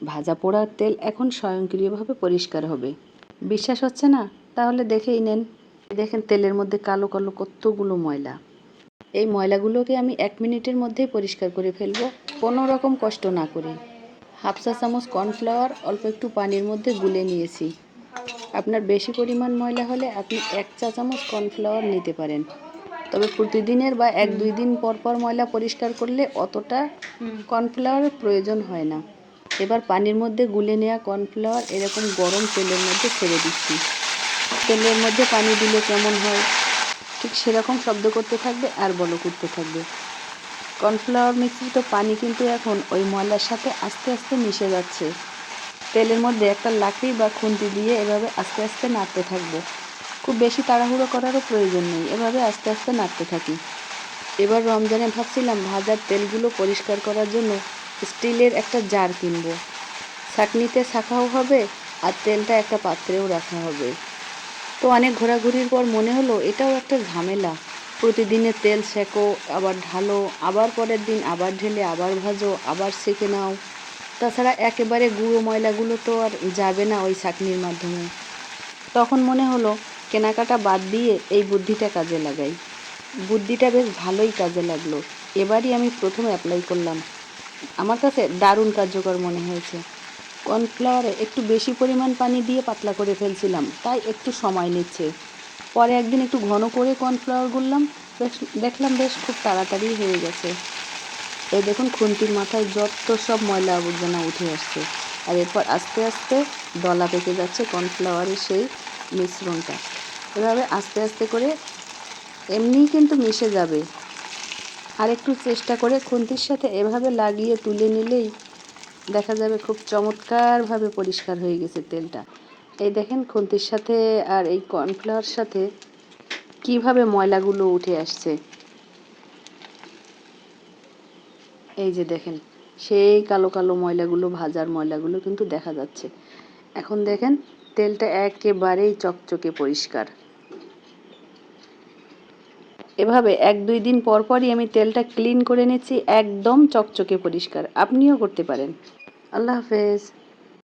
ভাজা পোড়ার তেল এখন স্বয়ংক্রিয়ভাবে পরিষ্কার হবে। বিশ্বাস হচ্ছে না? তাহলে দেখেই নেন। দেখেন তেলের মধ্যে কালো কালো কতগুলো ময়লা। এই ময়লাগুলোকে আমি এক মিনিটের মধ্যেই পরিষ্কার করে ফেলব কোনো রকম কষ্ট না করে। হাফ চা চামচ কর্নফ্লাওয়ার অল্প একটু পানির মধ্যে গুলে নিয়েছি। আপনার বেশি পরিমাণ ময়লা হলে আপনি এক চা চামচ কর্নফ্লাওয়ার নিতে পারেন। তবে প্রতিদিনের বা এক দুই দিন পর পর ময়লা পরিষ্কার করলে অতটা কর্নফ্লাওয়ারের প্রয়োজন হয় না। এবার পানির মধ্যে গুলে নেওয়া কর্নফ্লাওয়ার এরকম গরম তেলের মধ্যে ছেড়ে দিচ্ছি। তেলের মধ্যে পানি দিলে কেমন হয়? ঠিক সেরকম শব্দ করতে থাকবে আর বলো করতে থাকবে। কর্নফ্লাওয়ার মিশ্রিত পানি কিন্তু এখন ওই ময়লার সাথে আস্তে আস্তে মিশে যাচ্ছে। তেলের মধ্যে একটা লাকড়ি বা খুন্তি দিয়ে এভাবে আস্তে আস্তে নাড়তে থাকব। খুব বেশি তাড়াহুড়ো করারও প্রয়োজন নেই, এভাবে আস্তে আস্তে নাড়তে থাকি। এবার রমজানে ভাবছিলাম ভাজার তেলগুলো পরিষ্কার করার জন্য স্টিলের একটা জার কিনবো। ছাঁকনিতে ছাঁকাও হবে আর তেলটা একটা পাত্রেও রাখা হবে। তো অনেক ঘোরাঘুরির পর মনে হলো এটাও একটা ঝামেলা। প্রতিদিনের তেল সেঁকো আবার ঢালো, আবার পরের দিন আবার ঢেলে, আবার ভাজো, আবার সেঁকে নাও। তাছাড়া একেবারে গুঁড়ো ময়লাগুলো তো আর যাবে না ওই ছাঁকনির মাধ্যমে। তখন মনে হলো কেনাকাটা বাদ দিয়ে এই বুদ্ধিটা কাজে লাগাই। বুদ্ধিটা বেশ ভালোই কাজে লাগল। এবারই আমি প্রথম অ্যাপ্লাই করলাম। আমার কাছে দারুণ কার্যকর মনে হয়েছে। কর্নফ্লাওয়ারে একটু বেশি পরিমাণ পানি দিয়ে পাতলা করে ফেলছিলাম, তাই একটু সময় নিচ্ছে। পরে একদিন একটু ঘন করে কর্নফ্লাওয়ার গুললাম দেখলাম বেশ খুব তাড়াতাড়ি হয়ে গেছে। এই দেখুন খুন্তির মাথায় যত সব ময়লা আবর্জনা উঠে আসছে, আর এরপর আস্তে আস্তে দলা পেকে যাচ্ছে কর্নফ্লাওয়ারের সেই মিশ্রণটা। এভাবে আস্তে আস্তে করে এমনিই কিন্তু মিশে যাবে। আর একটু চেষ্টা করে খুন্তির সাথে এভাবে লাগিয়ে তুলে নিলেই দেখা যাবে খুব চমৎকারভাবে পরিষ্কার হয়ে গেছে তেলটা। এই দেখেন খুন্তির সাথে আর এই কর্নফ্লাওয়ার সাথে কীভাবে ময়লাগুলো উঠে আসছে। এই যে দেখেন, সেই কালো কালো ময়লাগুলো, ভাজার ময়লাগুলো কিন্তু দেখা যাচ্ছে। এখন দেখেন, তেলটা একেবারেই চকচকে পরিষ্কার। এভাবে এক দুই দিন পর পরই আমি তেলটা ক্লিন করে নিচ্ছি, একদম চকচকে পরিষ্কার। আপনিও করতে পারেন। আল্লাহ হাফেজ।